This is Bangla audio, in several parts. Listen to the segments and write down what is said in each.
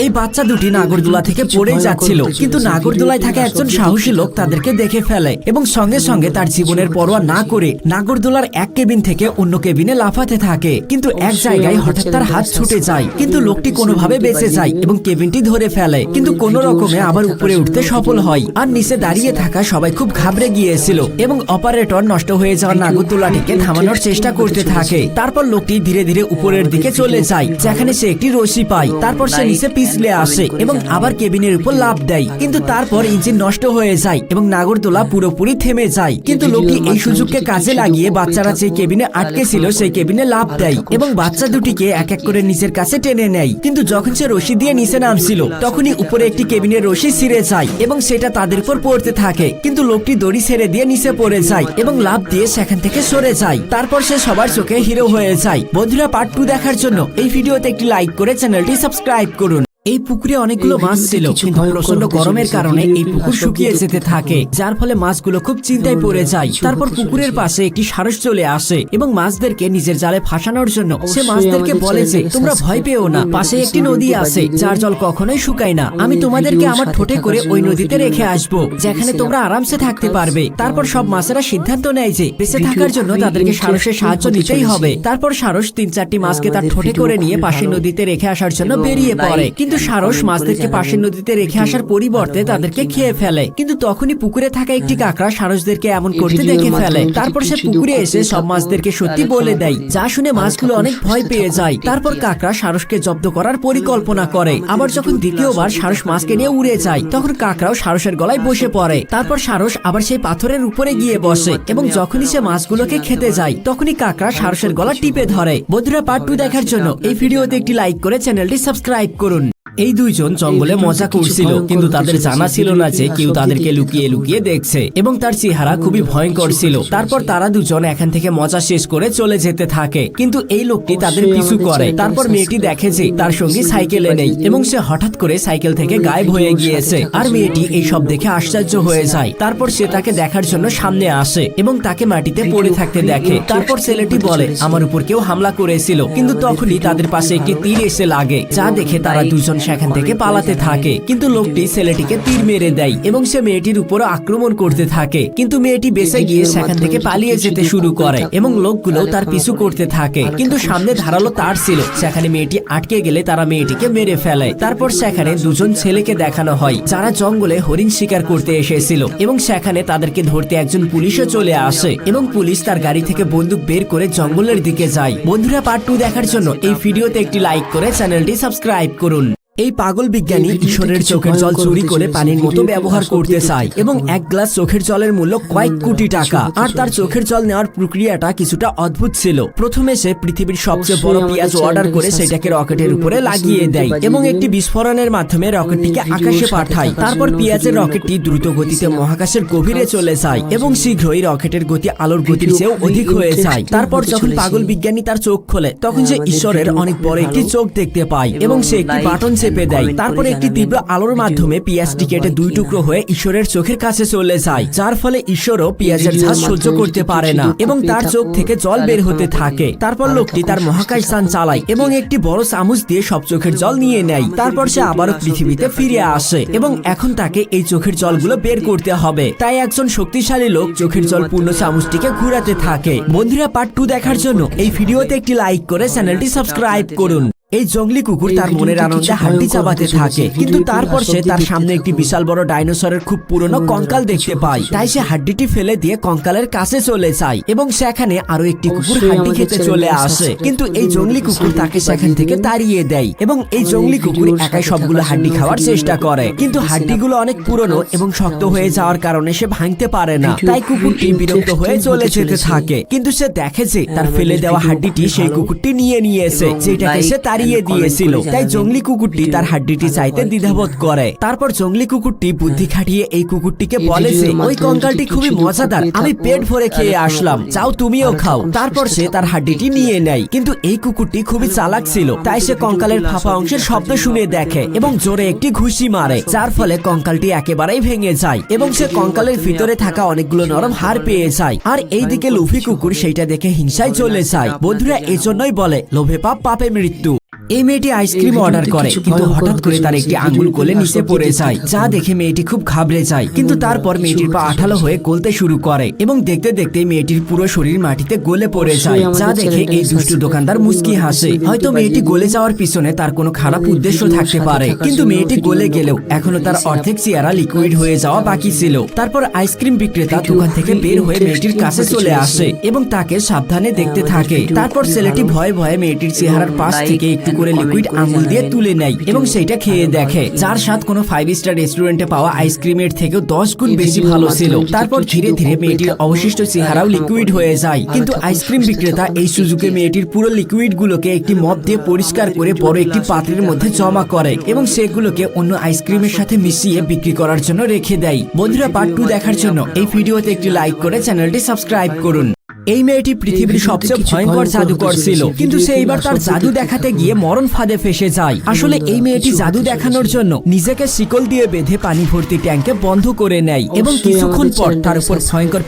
এই বাচ্চা দুটি নাগরদোলা থেকে পড়ে যাচ্ছিল। কিন্তু নাগরদোলায় থাকা একজন সাহসী লোক তাদেরকে দেখে ফেলে এবং সঙ্গে সঙ্গে তার জীবনের পরোয়া না করে নাগরদোলার এক কেবিন থেকে অন্য কেবিনে লাফাতে থাকে। কিন্তু এক জায়গায় হঠাৎ তার হাত ছুটে যায়। কিন্তু লোকটি কোনোভাবে বেঁচে যায় এবং কেবিনটি ধরে ফেলে। কিন্তু কোন রকমে আবার উপরে উঠতে সফল হয়। আর নিচে দাঁড়িয়ে থাকা সবাই খুব ঘাবড়ে গিয়েছিল এবং অপারেটর নষ্ট হয়ে যাওয়া নাগরদোলাটিকে থামানোর চেষ্টা করতে থাকে। তারপর লোকটি ধীরে ধীরে উপরের দিকে চলে যায় যেখানে সে একটি রশি পায়। তারপর সে নিচে পিছলে আসে এবং আবার কেবিনের উপর লাভ দেয়। কিন্তু তারপর ইঞ্জিন নষ্ট হয়ে যায় এবং নাগরদোলা পুরোপুরি থেমে যায়। কিন্তু লোকটি এই সুযোগকে কাজে লাগিয়ে বাচ্চারা যে কেবিনে আটকে ছিল সেই কেবিনে লাভ দেয় এবং বাচ্চা দুটিকে এক এক করে নিচের কাছে টেনে নেয়। কিন্তু যখন সে রশি দিয়ে নিচে নামছিল তখনই উপরে একটি কেবিনের রশি ছিঁড়ে যায় এবং সেটা তাদের উপর পড়তে থাকে। কিন্তু লোকটি দড়ি ছেড়ে দিয়ে নিচে পড়ে যায় এবং লাভ দিয়ে সেখান থেকে সরে যায়। তারপর সে সবার চোখে হিরো হয়ে যায়। বন্ধুরা পার্ট টু দেখার জন্য এই ভিডিওতে একটি লাইক করে চ্যানেলটি সাবস্ক্রাইব করুন। এই পুকুরে অনেকগুলো মাছ ছিল। কিন্তু প্রচণ্ড গরমের কারণে এই পুকুর শুকিয়ে যেতে থাকে যার ফলে মাছগুলো খুব চিন্তায় পড়ে যায়। তারপর পুকুরের পাশে একটি সারস চলে আসে এবং মাছদেরকে নিজের জালে ফাঁসানোর জন্য সে মাছদেরকে বলে যে তোমরা ভয় পেও না। পাশে একটি নদী আছে যার জল কখনোই শুকায় না। আমি তোমাদেরকে আমার ঠোঁটে করে ওই নদীতে রেখে আসব যেখানে তোমরা আরামসে থাকতে পারবে। তারপর সব মাছেরা সিদ্ধান্ত নেয় যে বেঁচে থাকার জন্য তাদেরকে সারসের সাহায্য নিতেই হবে। তারপর সারস তিন চারটি মাছকে তার ঠোঁটে করে নিয়ে পাশের নদীতে রেখে আসার জন্য বেরিয়ে পড়ে কিন্তু সারস মাছদেরকে পাশের নদীতে রেখে আসার পরিবর্তে তাদেরকে খেয়ে ফেলে। কিন্তু তখনই পুকুরে থাকা একটি কাঁকড়া সারসদেরকে এমন করতে দেখে ফেলে। তারপর সে পুকুরে এসে সব মাছদেরকে সত্যি বলে দেয়। যা শুনে মাছগুলো অনেক ভয় পেয়ে যায়। তারপর কাঁকড়া সারসকে জব্দ করার পরিকল্পনা করে। আবার যখন দ্বিতীয়বার সারস মাছকে নিয়ে উড়ে যায় তখন কাঁকড়াও সারসের গলায় বসে পড়ে। তারপর সারস আবার সেই পাথরের উপরে গিয়ে বসে এবং যখনই সে মাছগুলোকে খেতে যায় তখনই কাঁকড়া সারসের গলা টিপে ধরে। বন্ধুরা পার্ট টু দেখার জন্য এই ভিডিওতে একটি লাইক করে চ্যানেলটি সাবস্ক্রাইব করুন। এই দুইজন জঙ্গলে মজা করছিল কিন্তু তাদের জানা ছিল না যে কেউ তাদেরকে লুকিয়ে লুকিয়ে দেখছে। এবং তার চেহারা খুবই ভয়ঙ্কর ছিল। তারপর তারা দুজন এখান থেকে মজা শেষ করে চলে যেতে থাকে। কিন্তু এই লোকটি তাদের পিছু করে। তারপর মেয়েটি দেখে যে তার সঙ্গী সাইকেলে নেই এবং সে হঠাৎ করে সাইকেল থেকে গায়েব হয়ে গিয়েছে। আর মেয়েটি এই সব দেখে আশ্চর্য হয়ে যায়। তারপর সে তাকে দেখার জন্য সামনে আসে এবং তাকে মাটিতে পড়ে থাকতে দেখে। তারপর ছেলেটি বলে আমার উপর কেউ হামলা করেছিল। কিন্তু তখনই তাদের পাশে একটি তীর এসে লাগে। যা দেখে তারা দুজন সেখান থেকে পালাতে থাকে। কিন্তু লোকটি ছেলেটিকে তীর মেরে দেয় এবং সে মেয়েটির উপর আক্রমণ করতে থাকে। কিন্তু মেয়েটি বেঁচে গিয়ে সেখান থেকে পালিয়ে যেতে শুরু করে এবং লোকগুলো তার পিছু করতে থাকে। কিন্তু সামনে ধারালো তার ছিল। সেখানে মেয়েটি আটকে গেলে তারা মেয়েটিকে মেরে ফেলে। তারপর সেখানে দুজন ছেলেকে দেখানো হয় যারা জঙ্গলে হরিণ শিকার করতে এসেছিল এবং সেখানে তাদেরকে ধরতে একজন পুলিশও চলে আসে এবং পুলিশ তার গাড়ি থেকে বন্দুক বের করে জঙ্গলের দিকে যায়। বন্ধুরা পার্ট টু দেখার জন্য এই ভিডিওতে একটি লাইক করে চ্যানেলটি সাবস্ক্রাইব করুন। এই পাগল বিজ্ঞানী ঈশ্বরের চোখের জল চুরি করে পানির মতো ব্যবহার করতে চায় এবং এক গ্লাস চোখের জলের মূল্য কয়েক কোটি টাকা। আর তার চোখের জল নেওয়ার প্রক্রিয়াটা কিছুটা অদ্ভুত ছিল। প্রথমে সে পৃথিবীর সবচেয়ে বড় পেঁয়াজ অর্ডার করে সেটাকে রকেটের উপরে লাগিয়ে দেয় এবং একটি বিস্ফোরণের মাধ্যমে রকেটটিকে আকাশে পাঠায়। তারপর পেঁয়াজের রকেটটি দ্রুত গতিতে মহাকাশের গভীরে চলে যায় এবং শীঘ্রই রকেটের গতি আলোর গতির চেয়েও অধিক হয়ে যায়। তারপর যখন পাগল বিজ্ঞানী তার চোখ খোলে তখন সে ঈশ্বরের অনেক বড় একটি চোখ দেখতে পায়। এবং সে একটি বাটন চেপে দেয়। তারপর একটি তীব্র আলোর মাধ্যমে পিয়াজটি কেটে দুই টুকরো হয়ে ঈশ্বরের চোখের কাছে চলে যায় যার ফলে ঈশ্বরও পিয়াজের ঝাঁজ সহ্য করতে পারে না এবং তার চোখ থেকে জল বের হতে থাকে। তারপর লোকটি তার মহাকাশ যান চালায় এবং একটি বড় চামচ দিয়ে সব চোখের জল নিয়ে নেয়। তারপর সে আবারও পৃথিবীতে ফিরে আসে এবং এখন তাকে এই চোখের জলগুলো বের করতে হবে। তাই একজন শক্তিশালী লোক চোখের জল পূর্ণ চামচটিকে ঘুরাতে থাকে। বন্ধুরা পার্ট টু দেখার জন্য এই ভিডিওতে একটি লাইক করে চ্যানেলটি সাবস্ক্রাইব করুন। এই জঙ্গলি কুকুর তার মনের আনন্দে হাড্ডি চাবাতে থাকে। কিন্তু তারপর সে তার সামনে একটি বিশাল বড় ডাইনোসরের খুব পুরনো কঙ্কাল দেখতে পায়। তাই সে হাড্ডিটি ফেলে দিয়ে কঙ্কালের কাছে চলে যায় এবং সেখানে আরও একটি কুকুর হাড্ডি খেতে চলে আসে। কিন্তু এই জঙ্গলি কুকুর তাকে সেখান থেকে তাড়িয়ে দেয় এবং এই জঙ্গলি কুকুর একাই সবগুলো হাড্ডি খাওয়ার চেষ্টা করে। কিন্তু হাড্ডিগুলো অনেক পুরনো এবং শক্ত হয়ে যাওয়ার কারণে সে ভাঙতে পারে না। তাই কুকুরটি বিরক্ত হয়ে চলে যেতে থাকে। কিন্তু সে দেখে যে তার ফেলে দেওয়া হাড্ডিটি সেই কুকুরটি নিয়ে নিয়েছে যেটাকে সে তাড়িয়ে দিয়েছিল। তাই জঙ্গলি কুকুরটি তার হাড্ডিটি চাইতে দ্বিধাবোধ করে। তারপর জঙ্গলি কুকুরটি বুদ্ধি খাটিয়ে এই কুকুরটিকে বলে যে ওই কঙ্কালটি খুবই মজাদার। আমি পেট ভরে খেয়ে আসলাম। চাও তুমিও খাও। তারপর সে তার হাড্ডিটি নিয়ে নেয়। কিন্তু এই কুকুরটি খুবই চালাক ছিল। তাই সে কঙ্কালের ফাঁপা অংশের শব্দ শুনে দেখে এবং জোরে একটি ঘুষি মারে যার ফলে কঙ্কালটি একেবারেই ভেঙে যায় এবং সে কঙ্কালের ভিতরে থাকা অনেকগুলো নরম হাড় পেয়ে যায়। আর এইদিকে লুফি কুকুর সেইটা দেখে হিংসায় চলে যায়। বন্ধুরা এজন্যই বলে লোভে পাপ পাপে মৃত্যু এই মেয়েটি আইসক্রিম অর্ডার করে কিন্তু হঠাৎ করে তার একটি আঙ্গুল কোলে নিচে পড়ে যায়। যা দেখে মেয়েটি খুব ঘাবড়ে যায়। কিন্তু তারপর মেয়েটির পা আঠালো হয়ে গলতে শুরু করে এবং দেখতে দেখতে মেয়েটির পুরো শরীর মাটিতে গলে পড়ে যায়। যা দেখে এই দুষ্টু দোকানদার মুস্কি হাসে। হয়তো মেয়েটি গলে যাওয়ার পিছনে তার কোনো খারাপ উদ্দেশ্য থাকতে পারে। কিন্তু মেয়েটি গলে গেলেও এখনও তার অর্ধেক চেহারা লিকুইড হয়ে যাওয়া বাকি ছিল। তারপর আইসক্রিম বিক্রেতা দোকান থেকে বের হয়ে মেয়েটির কাছে চলে আসে এবং তাকে সাবধানে দেখতে থাকে। তারপর ছেলেটি। ভয়ে ভয়ে মেয়েটির চেহারার পাশ থেকে একটু করে লিকুইড আঙুল দিয়ে তুলে নেয় এবং সেটা খেয়ে দেখে। যার স্বাদ কোনো ফাইভ স্টার রেস্টুরেন্টে পাওয়া আইসক্রিমের থেকেও দশ গুণ বেশি ভালো ছিল। তারপর ধীরে ধীরে মেয়েটির অবশিষ্ট চেহারাও লিকুইড হয়ে যায়। কিন্তু আইসক্রিম বিক্রেতা এই সুযোগে মেয়েটির পুরো লিকুইড গুলোকে একটি মদ দিয়ে পরিষ্কার করে বড় একটি পাত্রের মধ্যে জমা করে এবং সেগুলোকে অন্য আইসক্রিমের সাথে মিশিয়ে বিক্রি করার জন্য রেখে দেয়। বন্ধুরা পার্ট টু দেখার জন্য এই ভিডিওতে একটি লাইক করে চ্যানেলটি সাবস্ক্রাইব করুন। এই মেয়েটি পৃথিবীর সবচেয়ে ভয়ঙ্কর জাদুকর ছিল। কিন্তু সে এইবার তার জাদু দেখাতে গিয়ে মরণ ফাঁদে ফেসে যায়। আসলে এই মেয়েটি জাদু দেখানোর জন্য নিজেকে শিকল দিয়ে বেঁধে পানি ভর্তি ট্যাঙ্কে বন্ধ করে নেয় এবং কিছুক্ষণ পর তার উপর ভয়ঙ্কর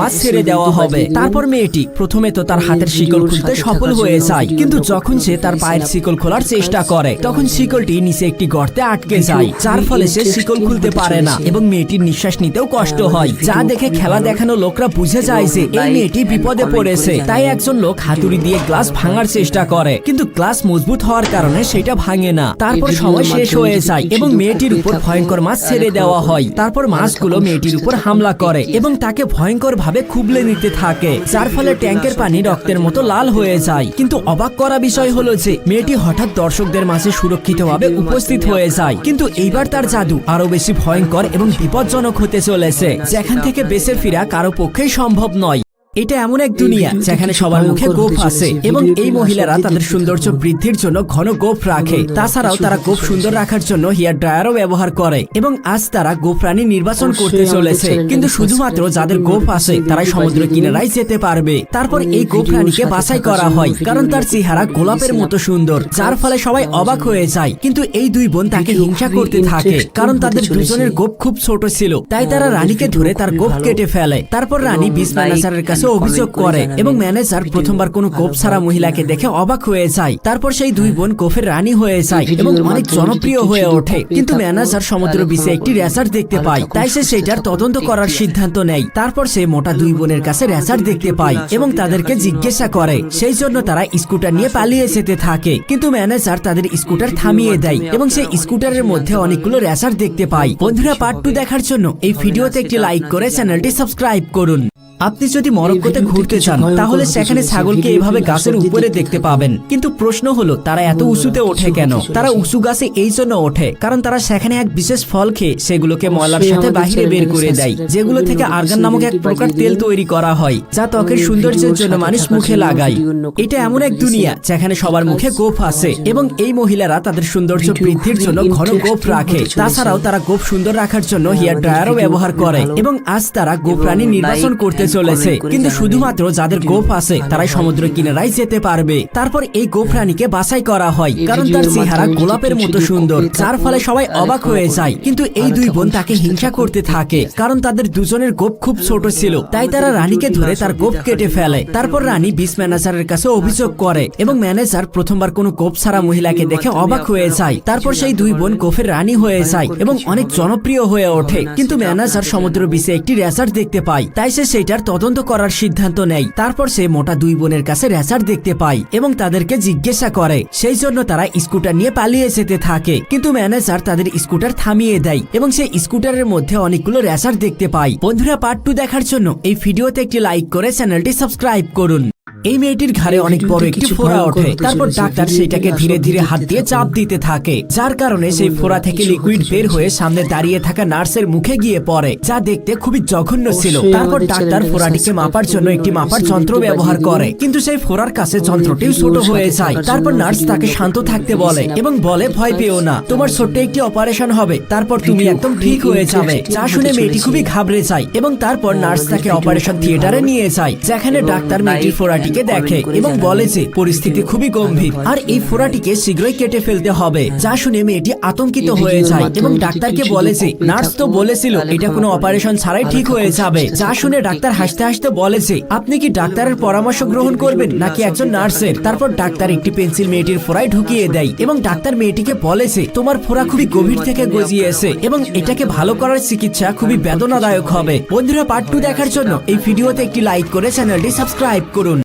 মাছ এবং ছেড়ে দেওয়া হবে। তারপর মেয়েটি প্রথমে তো তার হাতের শিকল খুলতে সফল হয়ে যায়। কিন্তু যখন সে তার পায়ের শিকল খোলার চেষ্টা করে তখন শিকলটি নিচে একটি গর্তে আটকে যায় যার ফলে সে শিকল খুলতে পারে না এবং মেয়েটির নিঃশ্বাস নিতেও কষ্ট হয় যা দেখে খেলা দেখানো লোকরা বুঝে যায় যে এই মেয়েটি বিপদে পড়েছে। তাই একজন লোক হাতুড়ি দিয়ে গ্লাস ভাঙার চেষ্টা করে। কিন্তু গ্লাস মজবুত হওয়ার কারণে সেটা ভাঙে না। তারপর সময় শেষ হয়ে যায় এবং মেয়েটির উপর ভয়ঙ্কর মাছ ছেড়ে দেওয়া হয়। তারপর মাছগুলো মেয়েটির উপর হামলা করে এবং তাকে ভয়ঙ্কর ভাবে খুবলে নিতে থাকে। যার ফলে ট্যাঙ্কের পানি রক্তের মতো লাল হয়ে যায়। কিন্তু অবাক করা বিষয় হলো যে মেয়েটি হঠাৎ দর্শকদের মাঝে সুরক্ষিতভাবে উপস্থিত হয়ে যায়। কিন্তু এইবার তার জাদু আরও বেশি ভয়ঙ্কর এবং বিপজ্জনক হতে চলেছে যেখান থেকে বেঁচে ফিরা কারও পক্ষেই সম্ভব নয়। এটা এমন এক দুনিয়া যেখানে সবার মুখে গোপ আছে এবং এই মহিলারা তাদের সৌন্দর্য বৃদ্ধির জন্য ঘন গোপ রাখে। তাছাড়াও তারা গোপ সুন্দর রাখার জন্য হেয়ার ড্রায়ারও ব্যবহার করে এবং আজ তারা গোপ প্রাণী নির্বাচন করতে চলেছে। কিন্তু শুধুমাত্র যাদের গোপ আছে তারাই সমুদ্র কিনারায় যেতে পারবে। তারপর এই গোপ প্রাণীকে বাছাই করা হয়। কারণ তার চেহারা গোলাপের মতো সুন্দর যার ফলে সবাই অবাক হয়ে যায়। কিন্তু এই দুই বোন তাকে হিংসা করতে থাকে। কারণ তাদের দুজনের গোপ খুব ছোট ছিল। তাই তারা আমাদের রানীকে ধরে তার গোপ কেটে ফেলে। তারপর রানী বিস ম্যানেজারের কাছে অভিযোগ করে এবং ম্যানেজার প্রথমবার কোনো গোপ ছাড়া মহিলাকে দেখে অবাক হয়ে যায়। তারপর সেই দুই বোন কোফের রানী হয়ে যায় এবং অনেক জনপ্রিয় হয়ে ওঠে। কিন্তু ম্যানেজার সমুদ্র বিচে একটি রেসার্ট দেখতে পায়। তাই সে সেটার তদন্ত করার সিদ্ধান্ত নেয়। তারপর সে মোটা দুই বোনের কাছে রেসার্ট দেখতে পায় এবং তাদেরকে জিজ্ঞাসা করে। সেই জন্য তারা স্কুটার নিয়ে পালিয়ে যেতে থাকে। কিন্তু ম্যানেজার তাদের স্কুটার থামিয়ে দেয় এবং সেই স্কুটারের মধ্যে অনেকগুলো রেসার দেখতে পায়। বন্ধুরা পার্ট টু দেখার জন্য এই ভিডিওতে একটি লাইক করে চ্যানেলটি সাবস্ক্রাইব করুন। আপনি যদি মরক্কোতে ঘুরতে চান তাহলে সেখানে ছাগলকে এভাবে গাছের উপরে দেখতে পাবেন। কিন্তু প্রশ্ন হলো তারা এত উঁচুতে ওঠে কেন? তারা উঁচু গাছে এই জন্য ওঠে কারণ তারা সেখানে এক বিশেষ ফল খেয়ে সেগুলোকে ময়লার সাথে বাহিরে বের করে দেয় যেগুলো থেকে আর্গান নামক এক প্রকার তেল তৈরি করা হয় যা ত্বকের সৌন্দর্যের জন্য মানুষ মুখে লাগায়। এটা এমন এক দুনিয়া যেখানে সবার মুখে গোফ আছে এবং এই মহিলারা তাদের সৌন্দর্য বৃদ্ধির জন্য ঘন গোফ রাখে। তাছাড়াও তারা গোফ সুন্দর রাখার জন্য হ্যাঁ, হেয়ার ড্রায়ারও ব্যবহার করে এবং আজ তারা গোপ এবং প্রাণী নির্বাচন করতে চলেছে। কিন্তু শুধুমাত্র যাদের গোপ আছে তারাই সমুদ্র কিনারায় যেতে পারবে। তারপর এই গোপ প্রাণীকে বাছাই করা হয় কারণ তার চেহারা গোলাপের মতো সুন্দর যার ফলে সবাই অবাক হয়ে যায়। কিন্তু এই দুই বোন তাকে হিংসা করতে থাকে কারণ তাদের দুজনের গোপ খুব ছোট ছিল। তাই তারা রানীকে ধরে তার গোপ কেটে ফেলে। তারপর রানী বিস ম্যানেজারের কাছে অভিযোগ করে এবং ম্যানেজার প্রথমবার কোনো গোপ ছাড়া মহিলাকে দেখে অবাক হয়ে যায়। তারপর সেই দুই বোন গোফের রানী হয়ে যায় এবং অনেক জনপ্রিয় হয়ে ওঠে। কিন্তু ম্যানেজার সমুদ্র বিচে একটি রেসার দেখতে পায় তাই সে সেটার তদন্ত করার সিদ্ধান্ত নেয়। তারপর সে মোটা দুই বোনের কাছে রেসার দেখতে পায় এবং তাদেরকে জিজ্ঞাসা করে। সেই জন্য তারা স্কুটার নিয়ে পালিয়ে যেতে থাকে। কিন্তু ম্যানেজার তাদের স্কুটার থামিয়ে দেয় এবং সেই স্কুটারের মধ্যে অনেকগুলো রেসার দেখতে পায়। বন্ধুরা পার্ট টু দেখার জন্য এই ভিডিওতে একটি লাইক করে চ্যানেলটি সাবস্ক্রাইব করুন। এই মেয়েটির ঘাড়ে অনেক বড় একটি ফোড়া ওঠে। তারপর ডাক্তার সেটাকে ধীরে ধীরে হাত দিয়ে চাপ দিতে থাকে যার কারণে সেই ফোড়া থেকে লিকুইড বের হয়ে সামনে দাঁড়িয়ে থাকা নার্সের মুখে গিয়ে পড়ে যা দেখতে খুবই জঘন্য ছিল। তারপর ডাক্তার ফোড়াটিকে মাপার জন্য একটি মাপার যন্ত্র ব্যবহার করে। কিন্তু সেই ফোড়ার কাছে যন্ত্রটিও ছোট হয়ে যায়। তারপর নার্স তাকে শান্ত থাকতে বলে এবং বলে ভয় পেও না তোমার ছোট্ট একটি অপারেশন হবে। তারপর তুমি একদম ঠিক হয়ে যাবে। যা শুনে মেয়েটি খুবই ঘাবড়ে যায় এবং তারপর নার্স তাকে অপারেশন থিয়েটারে নিয়ে যায়। যেখানে ডাক্তার মেয়েটির ফোড়াটি ফোড়াটিকে দেখে এবং বলে যে পরিস্থিতি খুবই গম্ভীর। আর এই ফোড়াটিকে শীঘ্রই কেটে ফেলতে হবে যা শুনে মেয়েটি আতঙ্কিত হয়ে যায় এবং ডাক্তারকে বলে যে নার্স তো বলেছিল এটা কোনো অপারেশন ছাড়াই ঠিক হয়ে যাবে। যা শুনে ডাক্তার হাসতে হাসতে বলে যে আপনি কি ডাক্তারের পরামর্শ গ্রহণ করবেন নাকি একজন নার্সের? তারপর ডাক্তার একটি পেন্সিল মেয়েটির ফোড়ায় ঢুকিয়ে দেয় এবং ডাক্তার মেয়েটিকে বলে যে তোমার ফোড়া খুবই গভীর থেকে গজিয়েছে এবং এটাকে ভালো করার চিকিৎসা খুবই বেদনাদায়ক হবে। বন্ধুরা পার্ট টু দেখার জন্য এই ভিডিওতে একটি লাইক করে চ্যানেলটি সাবস্ক্রাইব করুন।